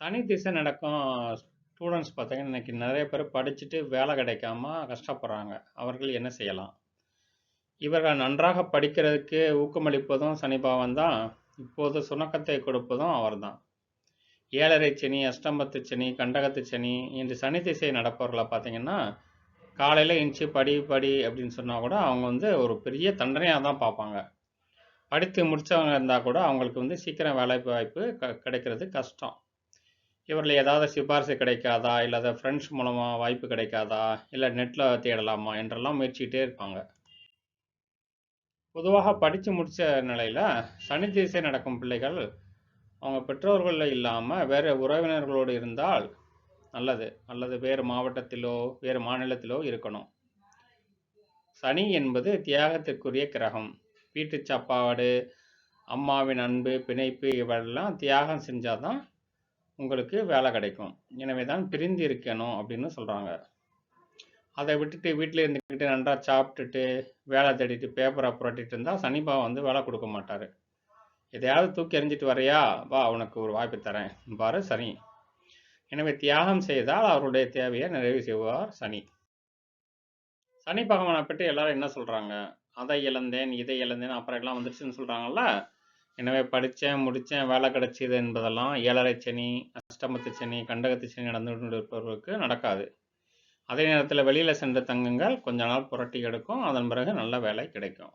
சனி திசை நடக்கும் ஸ்டூடெண்ட்ஸ் பார்த்தீங்கன்னா, இன்னைக்கு நிறைய பேர் படிச்சுட்டு வேலை கிடைக்காம கஷ்டப்படுறாங்க. அவர்கள் என்ன செய்யலாம்? இவர்கள் நன்றாக படிக்கிறதுக்கு ஊக்கமளிப்பதும் சனி பாவம் தான். இப்போது சுணக்கத்தை கொடுப்பதும் அவர்தான். ஏழரை சனி, அஷ்டமத்து சனி, கண்டகத்து சனி இன்று சனி திசை நடப்பவர்களை பார்த்தீங்கன்னா, காலையில் இன்ச்சு படி, படி அப்படின்னு சொன்னால் கூட அவங்க வந்து ஒரு பெரிய தண்டனையாக தான் பார்ப்பாங்க. படித்து முடித்தவங்க இருந்தால் கூட அவங்களுக்கு வந்து சீக்கிரம் வேலை வாய்ப்பு க கிடைக்கிறது கஷ்டம். இவரில் ஏதாவது சிபாரிசு கிடைக்காதா? இல்ல ஃப்ரெண்ட்ஸ் மூலமாக வாய்ப்பு கிடைக்காதா? இல்லை நெட்டில் தேடலாமா? என்றெல்லாம் முயற்சிக்கிட்டே இருப்பாங்க. பொதுவாக படித்து முடித்த நிலையில் சனி திசை நடக்கும் பிள்ளைகள், அவங்க பெற்றோர்கள் இல்லாமல் வேறு உறவினர்களோடு இருந்தால் நல்லது. அல்லது வேறு மாவட்டத்திலோ, வேறு மாநிலத்திலோ இருக்கணும். சனி என்பது தியாகத்திற்குரிய கிரகம். வீட்டு சாப்பாடு, அம்மாவின் அன்பு, பிணைப்பு இவெல்லாம் தியாகம் செஞ்சாதான் உங்களுக்கு வேலை கிடைக்கும். எனவே தான் பிரிந்து இருக்கணும் அப்படின்னு சொல்றாங்க. அதை விட்டுட்டு வீட்டில் இருந்துக்கிட்டு நன்றா சாப்பிட்டுட்டு, வேலை தேடிட்டு, பேப்பரை புரட்டிட்டு இருந்தால் சனி வந்து வேலை கொடுக்க மாட்டார் எதையாவது தூக்கி எறிஞ்சிட்டு வர்றியா? வா உனக்கு ஒரு வாய்ப்பு தரேன் பாரு சனி. எனவே தியாகம் செய்தால் அவருடைய தேவையை நிறைவு செய்வார் சனி. சனி பகவானை பற்றி எல்லாரும் என்ன சொல்றாங்க? அதை இழந்தேன், இதை இழந்தேன், அப்புறம் எல்லாம் வந்துருச்சுன்னு சொல்கிறாங்கல்ல எனவே படித்தேன் முடித்தேன் வேலை கிடைச்சிது என்பதெல்லாம் ஏழரை சனி, அஷ்டமத்து சனி, கண்டகத்து சனி நடந்து கொண்டிருப்பவர்களுக்கு நடக்காது. அதே நேரத்தில் வெளியில் சென்று தங்குங்கள். கொஞ்ச நாள் புரட்டி எடுக்கும். அதன் பிறகு நல்ல வேலை கிடைக்கும்.